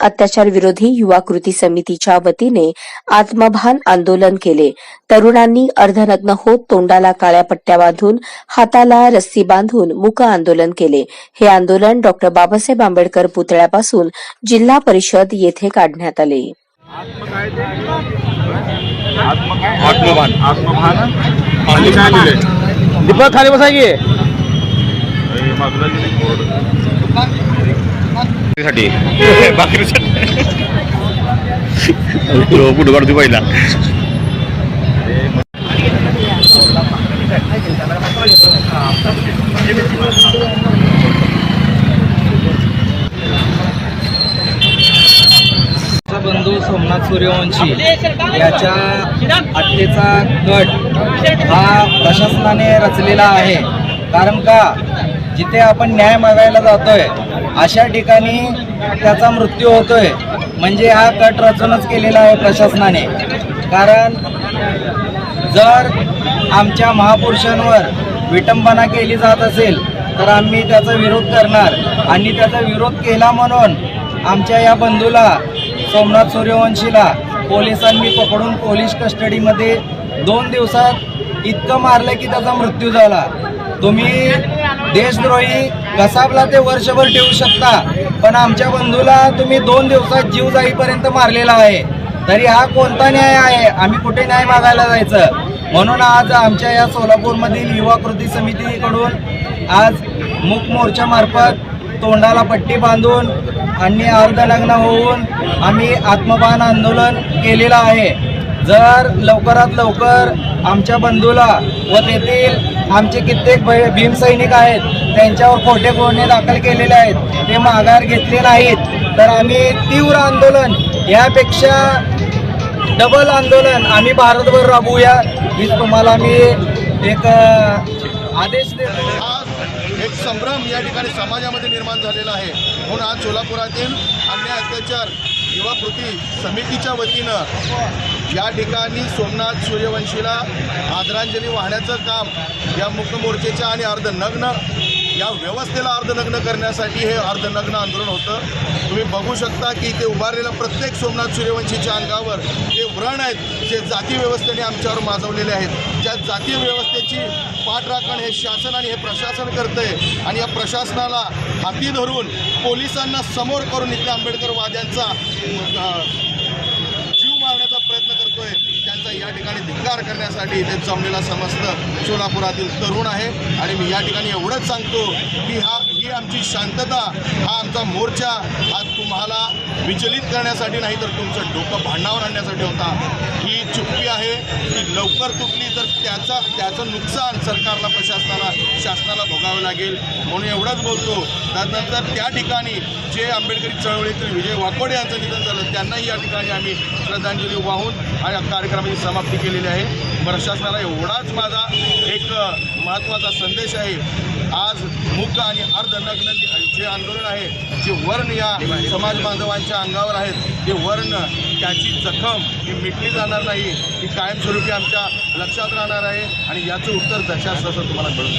अत्याचार विरोधी युवा कृती समितीच्या वतीने आत्मभान आंदोलन केले. तरुणांनी अर्धनग्न होत तोंडाला काळ्या पट्ट्या बांधून हाताला रस्सी बांधून मूक आंदोलन केले. हे आंदोलन डॉ. बाबासाहेब आंबेडकर पुतळ्यापासून जिल्हा परिषद येथे काढण्यात आले. दीपक खाली बसा की. साठी बाकीसाठी. पुढे काढतो पहिला. बंधू सोमनाथ सूर्यवंशी याच्या हत्येचा गट हा प्रशासनाने रचलेला आहे. कारण का? जिथे आपण न्याय मागायला जातोय अशा ठिकाणी त्याचा मृत्यू होतोय. म्हणजे हा कट रचूनच केलेला आहे प्रशासनाने. कारण जर आमच्या महापुरुषांवर विटंबना केली जात असेल तर आम्ही त्याचा विरोध करणार. आणि त्याचा विरोध केला म्हणून आमच्या या बंधूला सोमनाथ सूर्यवंशीला पोलिसांनी पकडून पोलीस कस्टडीमध्ये दोन दिवसात इतकं मारलं की त्याचा मृत्यू झाला. तुम्ही देशद्रोही कसाबला ते वर्षभर ठेवू शकता. पण आमच्या बंधूला तुम्ही दोन दिवसात जीव जाईपर्यंत मारलेला आहे. तरी हा कोणता न्याय आहे? आम्ही कुठे न्याय मागायला जायचं? म्हणून आज आमच्या या सोलापूरमधील युवा कृती समितीकडून आज मूक मोर्चामार्फत तोंडाला पट्टी बांधून आणि अर्धनग्न होऊन आम्ही आत्मपान आंदोलन केलेलं आहे. जर लवकरात लवकर आमच्या बंधूला व तेथील आमचे कित्येक भय- भीमसैनिक आहेत त्यांच्यावर खोटे गुन्हे दाखल केलेले आहेत ते माघार घेतले नाहीत. तर आम्ही तीव्र आंदोलन यापेक्षा डबल आंदोलन आम्ही भारतभर राबवूया हीच तुम्हाला मी एक आदेश देतो. एक संभ्रम या ठिकाणी समाजामध्ये निर्माण झालेला आहे. म्हणून आज सोलापुरातील अन्याय अत्याचार सेवा कृती समितीच्या वतीनं या ठिकाणी सोमनाथ सूर्यवंशीला आदरांजली वाहण्याचं काम या मुक्त मोर्चेच्या आणि अर्धनग्न या व्यवस्थेला अर्धनग्न करण्यासाठी हे अर्धनग्न आंदोलन होतं. तुम्ही बघू शकता की ते उभारलेल्या प्रत्येक सोमनाथ सूर्यवंशीच्या अंगावर जे व्रण आहेत जे जाती व्यवस्थेने आमच्यावर माजवलेले आहेत ज्या जाती व्यवस्थेची पाठराखण हे शासन आणि हे प्रशासन करतंय आणि या प्रशासनाला हाती धरून पोलिसांना समोर करून इथल्या आंबेडकरवाद्यांचा अं, जीव मारण्याचा प्रयत्न करतोय त्यांचा या उद्धार करण्यासाठी इथे जमलेला समस्त सोलापुरातील तरुण आहे. आणि मी या ठिकाणी एवढंच सांगतो की हा ही आमची शांतता हा आमचा मोर्चा हा तुम्हाला विचलित करण्यासाठी नाही तर तुमचं डोकं भांडावर आणण्यासाठी होता. ही चुप्पी आहे ती लवकर तुटली तर त्याचा त्याचं नुकसान सरकारला प्रशासनाला शासनाला भोगावं लागेल. म्हणून एवढंच बोलतो. त्यानंतर त्या ठिकाणी जे आंबेडकरी चळवळीतील विजय वाकोडे यांचं निधन झालं त्यांनाही या ठिकाणी आम्ही श्रद्धांजली वाहून आणि या कार्यक्रमाची समाप्ती केलेली आहे. प्रशासनाला एवढाच माझा एक महत्त्वाचा संदेश आहे. आज मुक्त आणि अर्धनग्न जे आंदोलन आहे जे वर्ण या समाज बांधवांच्या अंगावर आहेत ते वर्ण त्याची जखम ही मिटली जाणार नाही ही कायमस्वरूपी आमच्या लक्षात राहणार आहे. आणि याचं उत्तर जशास तसं तुम्हाला कळून